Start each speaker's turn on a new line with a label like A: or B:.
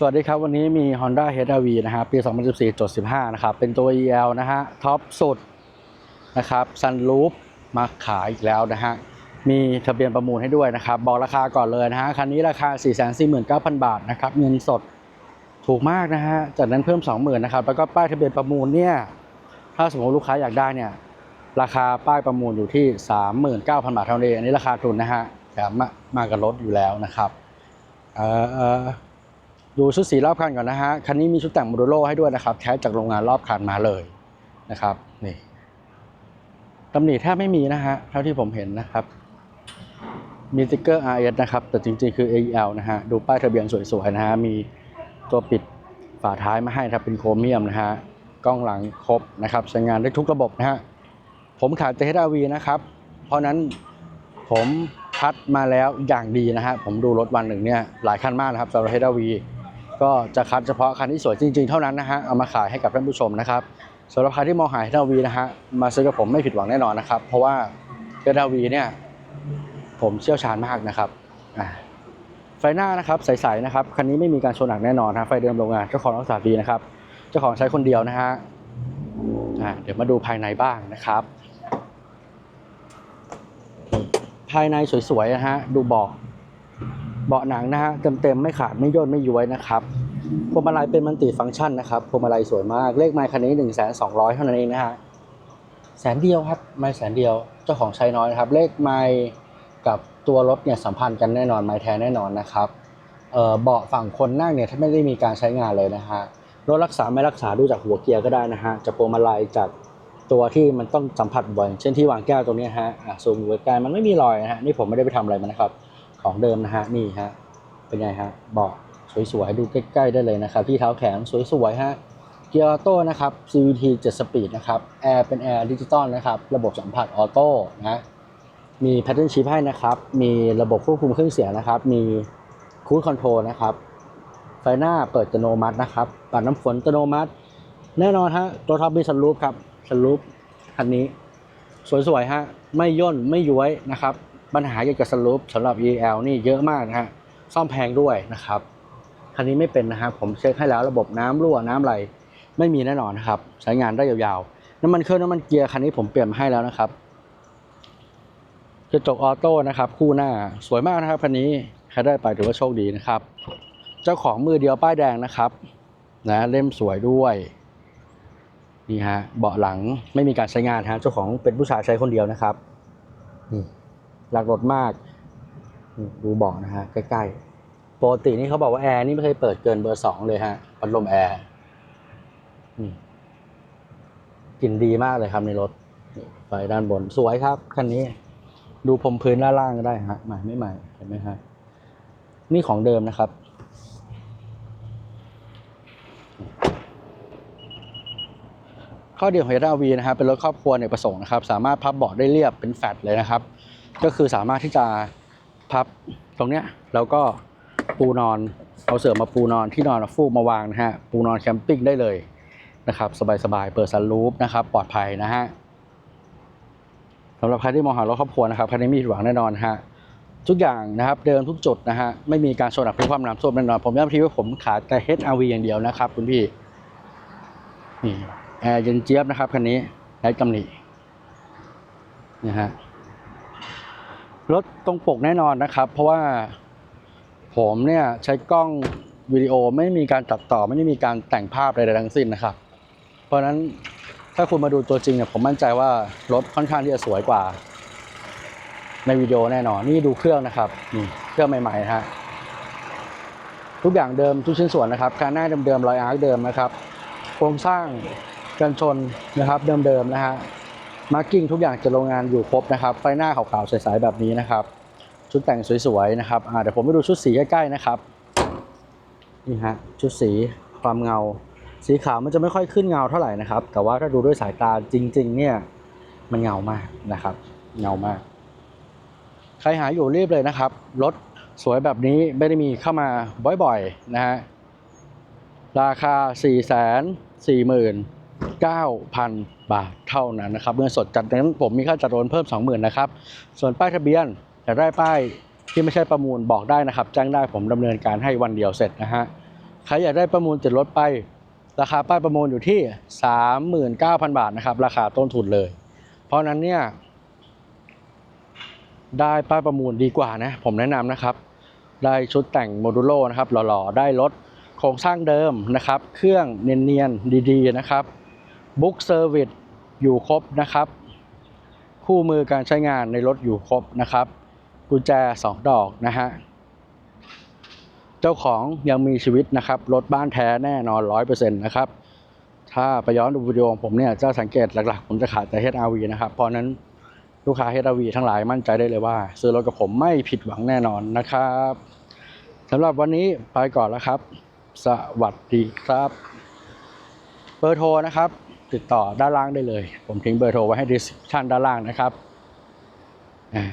A: สวัสดีครับ วันนี้มี Honda HR-V นะฮะปี 2014.15 นะครับ เป็นตัว EL นะฮะท็อปสุดนะครับซันรูฟมาขายอีกแล้วนะฮะ มีทะเบียนประมูลให้ด้วยนะครับ บอกราคาก่อนเลยนะฮะ คันนี้ราคา 449,000 บาทนะครับ เงินสดถูกมากนะฮะ จากนั้นเพิ่ม 20,000นะครับ แล้วก็ป้ายทะเบียนประมูลเนี่ย ถ้าสมมติลูกค้าอยากได้เนี่ย ราคาป้ายประมูลอยู่ที่ 39,000 บาทเท่านั้นอันนี้ราคาทุนนะฮะแถมมากับรถอยู่แล้วนะครับ เอ่อเอ่อ ดูชุดสีรอบคันก่อนนะฮะ คันนี้มีชุดแต่งโมดูโลให้ด้วยนะครับ แท้จากโรงงานรอบคันมาเลยนะครับ นี่ตำหนิแทบไม่มีนะฮะ เท่าที่ผมเห็นนะครับ มีสติ๊กเกอร์ RS นะครับ แต่จริงๆ คือ AEL นะฮะ ดูป้ายทะเบียนสวยๆนะฮะ มีตัวปิดฝาท้ายมาให้ครับ เป็นโครเมียมนะฮะ กล้องหลังครบนะครับ ใช้งานได้ทุกระบบนะฮะ ผมขายแต่ HRV นะครับ เพราะนั้นผมคัดมาแล้วอย่างดีนะฮะ ผมดูรถวันหนึ่งเนี่ยหลายคันมากนะครับสำหรับ HRV ก็จะคัดเฉพาะคันที่สวยจริงๆ เท่านั้นนะฮะเอามาขายให้กับท่านผู้ชมนะครับสำหรับใครที่มองหา HRV นะฮะมาซื้อกับผมไม่ผิดหวังแน่นอนนะครับ เพราะว่า HRV เนี่ยผมเชี่ยวชาญมากนะครับไฟหน้านะครับใสๆนะครับคันนี้ไม่มีการชนหนักแน่นอนนะไฟเดิมโรงงานเจ้าของรักษาดีนะครับเจ้าของใช้คนเดียวนะฮะเดี๋ยวมาดูภายในบ้างนะครับ ภายในสวยๆนะฮะดูเบาะ เบาะหนังนะฮะเต็มๆไม่ขาดไม่ย่นไม่ย้วยนะครับพวงมาลัยเป็นมัลติฟังก์ชันนะครับพวงมาลัยสวยมากเลขไมค์คันนี้1นึ่งแสนสองร้อยเท่านั้นเองนะฮะแสนเดียวครับไม่แสนเดียวเจ้าของใช้น้อยนะครับ เลขไมค์กับตัวรถเนี่ยสัมพันธ์กันแน่นอนไมค์แท้แน่นอนนะครับเบาะฝั่งคนนั่งเนี่ยถ้าไม่ได้มีการใช้งานเลยนะฮะรถรักษาไม่รักษาดูจากหัวเกียร์ก็ได้นะฮะจากพวงมาลัยจากตัวที่มันต้องสัมผัสบ่อยเช่นที่วางแก้วตรงนี้ฮะอะซูมอยู่ใกล้มันไม่มีรอยนะฮะนี่ผมไม่ได้ไปทำอะไรมันนะครับ ของเดิมนะฮะนี่ฮะเป็นไงฮะเบาะสวยๆดูใกล้ๆได้เลยนะครับที่เท้าแขนสวยๆฮะเกียร์ออโต้นะครับ CVT 7 speed นะครับแอร์เป็นแอร์ดิจิตอลนะครับระบบสัมผัสออโต้นะมีแพทเทิร์นชิพให้นะครับ มีระบบควบคุมเครื่องเสียงนะครับ มีคูดคอนโทรลนะครับ ไฟหน้าเปิดอัตโนมัตินะครับปัดน้ำฝนอัตโนมัติ แน่นอนฮะตัวท็อปมีสลูปครับสลูปคันนี้ สวยๆฮะไม่ย่นไม่ย้วยนะครับ ปัญหาเกี่ยวกับสลูปสำหรับ EL นี่เยอะมากนะฮะซ่อมแพงด้วยนะครับคันนี้ไม่เป็นนะครับผมเช็คให้แล้วระบบน้ำรั่วน้ำไหลไม่มีแน่นอนนะครับใช้งานได้ยาวๆน้ำมันเครื่องน้ำมันเกียร์คันนี้ผมเปลี่ยนมาให้แล้วนะครับกระจกออโต้นะครับคู่หน้าสวยมากนะครับคันนี้ใครได้ไปถือว่าโชคดีนะครับ เจ้าของมือเดียวป้ายแดงนะครับนะเล่มสวยด้วยนี่ฮะเบาะหลังไม่มีการใช้งานฮะเจ้าของเป็นผู้ชายใช้คนเดียวนะครับนี่ รักรถมากดูบาะนะฮะ ใกล้ๆปกตินี่เขาบอกว่าแอร์นี่ไม่เคยเปิดเกินเบอร์สองเลยฮะพัดลมแอร์นี่กลิ่นดีมากเลยครับในรถนี่ไฟด้านบนสวยครับคันนี้ ดูพรมพื้นด้านล่างก็ได้ฮะใหม่ไม่ใหม่เห็นไหมฮะนี่ของเดิมนะครับข้อดีของ HRV นะครับเป็นรถครอบครัวในประสงค์นะครับ สามารถพับเบาะได้เรียบเป็นแฟลตเลยนะครับ ก็คือสามารถที่จะพับตรงเนี้ยแล้วก็ปูนอนเอาเสื่อมาปูนอนที่นอนฟูกมาวางนะฮะปูนอนแคมปิ้งได้เลยนะครับสบายๆเปิดซันรูฟนะครับปลอดภัยนะฮะสำหรับใครที่มองหารถครอบครัวนะครับคันนี้มผิดหวังแน่นอนฮะทุกอย่างนะครับเดิมทุกจุดนะฮะไม่มีการโชนอับพลิกความน้ำท่วมแน่นอน ผมย้ำทีว่าผมขายแต่ HRV อย่างเดียวนะครับคุณพี่นี่แอร์เย็นเจี๊ยบนะครับคันนี้ไร้ตำหนินะฮะ รถตรงปกแน่นอนนะครับ เพราะว่าผมเนี่ยใช้กล้องวิดีโอไม่มีการตัดต่อไม่ได้มีการแต่งภาพใดๆทั้งสิ้นนะครับ เพราะฉะนั้นถ้าคุณมาดูตัวจริงเนี่ยผมมั่นใจว่ารถค่อนข้างที่จะสวยกว่า ในวิดีโอแน่นอนนี่ดูเครื่องนะครับนี่เครื่องใหม่ๆนะฮะทุกอย่างเดิมทุกชิ้นส่วนนะครับคานหน้าเดิมๆรอยอาร์คเดิมนะครับโครงสร้างกันชนนะครับเดิมๆนะฮะ มาร์กิ้งทุกอย่างจากโรงงานอยู่ครบนะครับ ไฟหน้าขาวๆใสๆแบบนี้นะครับ ชุดแต่งสวยๆนะครับเดี๋ยวผมไปดูชุดสีใกล้ๆนะครับนี่ฮะชุดสีความเงา สีขาวมันจะไม่ค่อยขึ้นเงาเท่าไหร่นะครับ แต่ว่าถ้าดูด้วยสายตาจริง ๆ เนี่ยมันเงามากนะครับ เงามาก ใครหาอยู่รีบเลยนะครับรถสวยแบบนี้ไม่ได้มีเข้ามาบ่อยๆนะฮะราคา 4 4 9 0 0 0 บาทเท่านั้นนะครับเงินสดจัดนั้นผมมีค่าจัดโอนเพิ่ม 20,000นะครับ ส่วนป้ายทะเบียนอยากได้ป้ายที่ไม่ใช่ประมูลบอกได้นะครับแจ้งได้ผมดำเนินการให้วันเดียวเสร็จนะฮะใครอยากได้ประมูลติดรถไป ราคาป้ายประมูลอยู่ที่ 39,000 บาทนะครับ ราคาต้นทุนเลย เพราะฉะนั้นเนี่ยได้ป้ายประมูลดีกว่านะ ผมแนะนำนะครับ ได้ชุดแต่งโมดูโลนะครับหล่อๆ ได้รถโครงสร้างเดิมนะครับ เครื่องเนียนๆ ดีๆนะครับ บุ๊กเซอร์วิสอยู่ครบนะครับ คู่มือการใช้งานในรถอยู่ครบนะครับ กุญแจ 2 ดอกนะฮะ เจ้าของยังมีชีวิตนะครับ รถบ้านแท้แน่นอน 100%นะครับ ถ้าไปย้อนดูวิดีโอของผมเนี่ยจะสังเกตหลักๆ ผมจะขายแต่ HRV นะครับ เพราะฉะนั้นลูกค้า HRV ทั้งหลายมั่นใจได้เลยว่า ซื้อรถกับผมไม่ผิดหวังแน่นอนนะครับสำหรับวันนี้ไปก่อนแล้วครับ สวัสดีครับ เบอร์โทรนะครับ ติดต่อด้านล่างได้เลย ผมทิ้งเบอร์โทรไว้ให้ดีสคริปชันด้านล่างนะครับอ่า